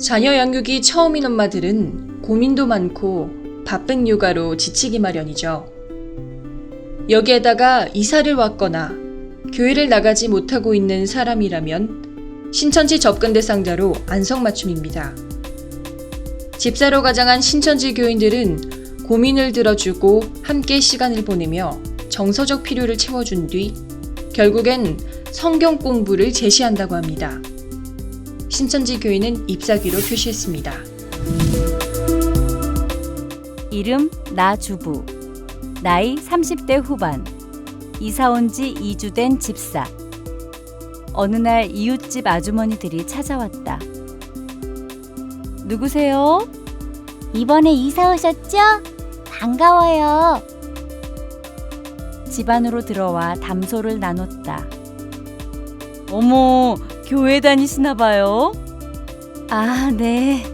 자녀 양육이 처음인 엄마들은 고민도 많고 바쁜 육아로 지치기 마련이죠. 여기에다가 이사를 왔거나 교회를 나가지 못하고 있는 사람이라면 신천지 접근 대상자로 안성맞춤입니다. 집사로 가장한 신천지 교인들은 고민을 들어주고 함께 시간을 보내며 정서적 필요를 채워준 뒤 결국엔 성경 공부를 제시한다고 합니다. 신천지 교인은 잎사귀로 표시했습니다. 이름 나 주부 나이 30대 후반 이사 온 지 2주 된 집사 어느 날 이웃집 아주머니들이 찾아왔다 누구세요? 이번에 이사 오셨죠? 반가워요. 집 안으로 들어와 담소를 나눴다 어머 교회 다니시나 봐요? 아 네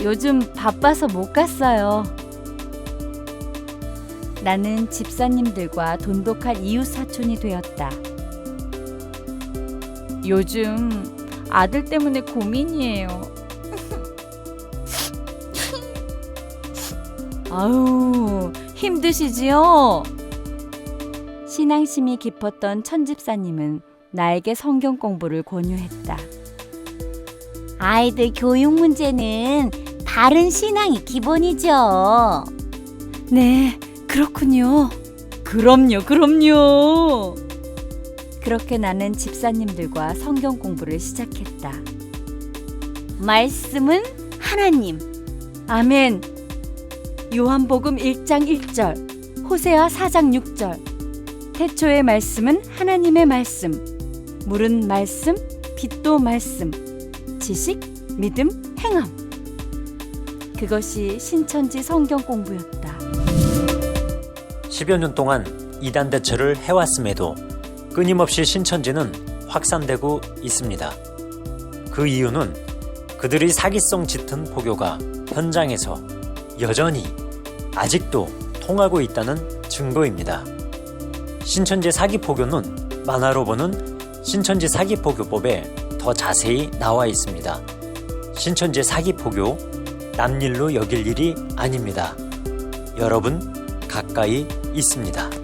요즘 바빠서 못 갔어요 나는 집사님들과 돈독한 이웃 사촌이 되었다. 요즘 아들 때문에 고민이에요. 아유, 힘드시지요? 신앙심이 깊었던 천집사님은 나에게 성경 공부를 권유했다. 아이들 교육 문제는 바른 신앙이 기본이죠. 네, 그렇군요. 그럼요, 그럼요. 그렇게 나는 집사님들과 성경 공부를 시작했다. 말씀은 하나님. 아멘. 요한복음 1장 1절, 호세아 4장 6절. 태초의 말씀은 하나님의 말씀. 물은 말씀, 빛도 말씀. 지식, 믿음, 행함. 그것이 신천지 성경 공부였다. 10여 년 동안 이단 대처를 해왔음에도 끊임없이 신천지는 확산되고 있습니다. 그 이유는 그들의 사기성 짙은 포교가 현장에서 여전히 아직도 통하고 있다는 증거입니다. 신천지 사기 포교는 만화로 보는 신천지 사기 포교법에 더 자세히 나와 있습니다. 신천지 사기 포교 남일로 여길 일이 아닙니다. 여러분 가까이 있습니다.